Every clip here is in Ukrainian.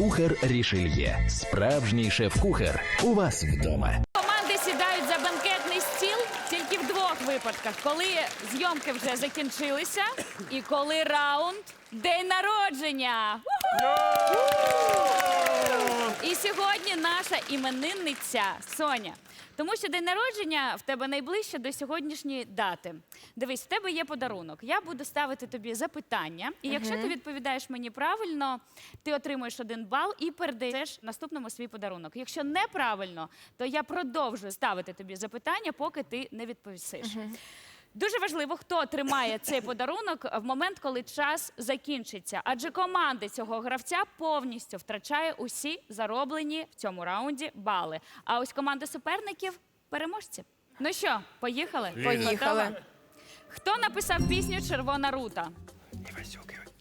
Кухар Рішельє. Справжній шеф-кухар. У вас вдома. Команди сідають за банкетний стіл тільки в двох випадках: коли зйомки вже закінчилися, і коли раунд день народження. І сьогодні наша іменинниця Соня. Тому що день народження в тебе найближче до сьогоднішньої дати. Дивись, в тебе є подарунок. Я буду ставити тобі запитання, і якщо ти відповідаєш мені правильно, ти отримуєш один бал і передаєш наступному свій подарунок. Якщо неправильно, то я продовжую ставити тобі запитання, поки ти не відповісиш. Дуже важливо, хто тримає цей подарунок в момент, коли час закінчиться. Адже команда цього гравця повністю втрачає усі зароблені в цьому раунді бали. А ось команда суперників переможці. Ну що, поїхали? Поїхали. Хто написав пісню Червона рута?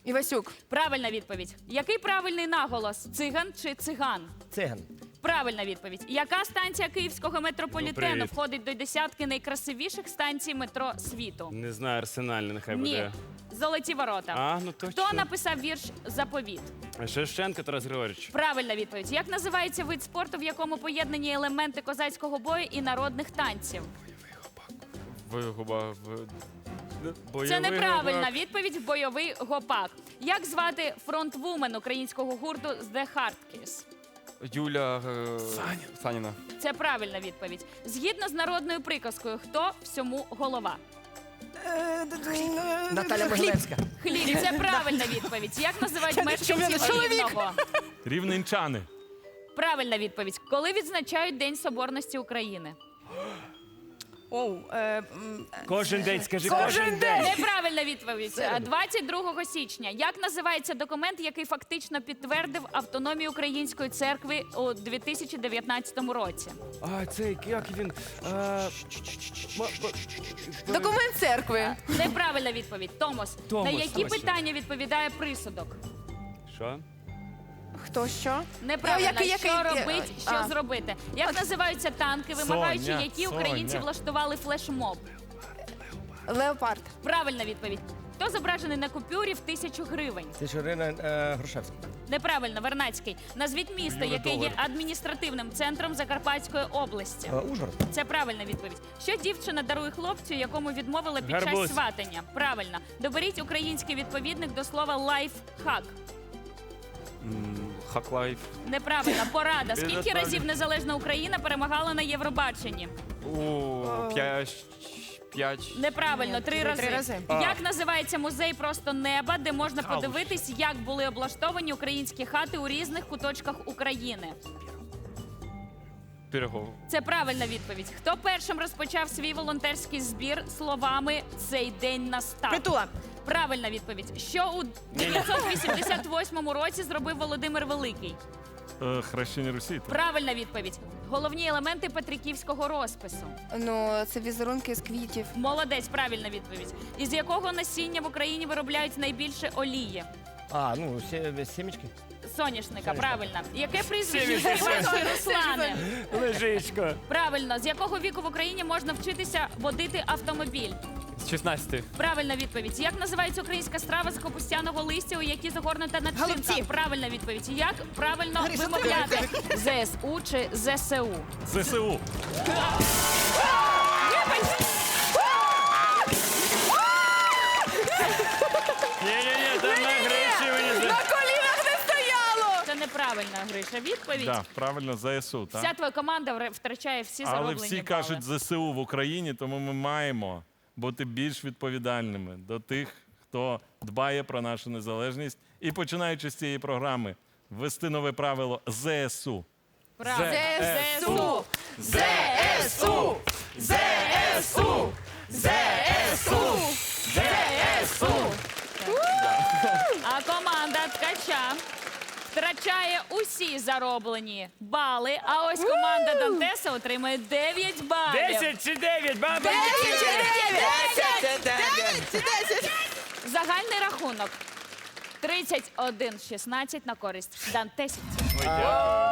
Івасюк. Правильна відповідь. Який правильний наголос? Циган чи циган? Циган. Правильна відповідь. Яка станція київського метрополітену Ну, привіт. входить до десятки найкрасивіших станцій метро світу? Не знаю, арсенальне нехай Ні. буде. Золоті ворота. А, ну точно. Хто написав вірш Заповіт? Шевченко Тарас Григорьович. Правильна відповідь. Як називається вид спорту, в якому поєднані елементи козацького бою і народних танців? Вигуба. В... Бойовий Це неправильна гопак. відповідь. Бойовий гопак. Як звати фронтвумен українського гурту The Hard Kiss? Юля е... Саніна. Це правильна відповідь. Згідно з народною приказкою, хто всьому голова? Наталя Могилевська. Хліб. Це правильна відповідь. Як називають мешканців Рівного? Рівненчани. Правильна відповідь. Коли відзначають День Соборності України? Оу, е, м, Кожен день, скажи Кожен день. Неправильна відповідь. А 22 січня. Як називається документ, який фактично підтвердив автономію Української церкви у 2019 році? А, цей, як він? А, ма- ма- документ церкви. Неправильна відповідь. Томос. Томос, На які точно. питання відповідає присудок? Що? Хто що? Неправильно, Ну, який- що який- робить, що А. зробити? Як називаються танки, вимагаючи, Соня, які Соня. українці влаштували флешмоб? Леопард. Правильна відповідь. Хто зображений на купюрі в тисячу гривень? Це ж Ірина е, Грушевська. Неправильно, Вернацький. Назвіть місто, яке є Долар. адміністративним центром Закарпатської області. Е, Ужгород. Це правильна відповідь. Що дівчина дарує хлопцю, якому відмовила під Гарбуз. час сватання? Правильно. Доберіть український відповідник до слова лайфхак. Хаклайф. Неправильно. Порада. Скільки разів незалежна Україна перемагала на Євробаченні? О, п'ять. П'ять. Неправильно, три три рази. рази. Як називається музей просто неба, де можна подивитись, як були облаштовані українські хати у різних куточках України? Пірогов. Це правильна відповідь. Хто першим розпочав свій волонтерський збір словами Цей день настав? Притула. Правильна відповідь. Що у 988 році зробив Володимир Великий? Хрещення Русі. Правильна відповідь. Головні елементи петриківського розпису. Ну, це візерунки з квітів. Молодець, правильна відповідь. Із якого насіння в Україні виробляють найбільше олії? А, ну, сі- сімечки. Соняшника, правильно. Яке прізвище Іванської Руслани? Лежичко. Правильно. З якого віку в Україні можна вчитися водити автомобіль? З 16. Правильна відповідь. Як називається українська страва з капустяного листя, у якій загорнута начинка? Голубці. Правильна відповідь. Як правильно вимовляти? ЗСУ чи ЗСУ? ЗСУ. Ні-ні-ні, там на мені. Колінах не стояло! Це неправильна Гриша. Відповідь. Так, правильно, ЗСУ, так? Вся твоя команда вре- втрачає всі Але зароблені всі бали. кажуть ЗСУ в Україні, тому ми маємо бути більш відповідальними до тих, хто дбає про нашу незалежність. І починаючи з цієї програми, ввести нове правило ЗСУ. ЗСУ! ЗСУ! ЗСУ! ЗСУ! ЗСУ! А команда ткача втрачає усі зароблені бали. А ось команда Дантеса отримує 9 балів. 10 чи 9, баба? Десять чи дев'ять? Дев'ять чи десять? Загальний рахунок 31-16 на користь Дантесівців.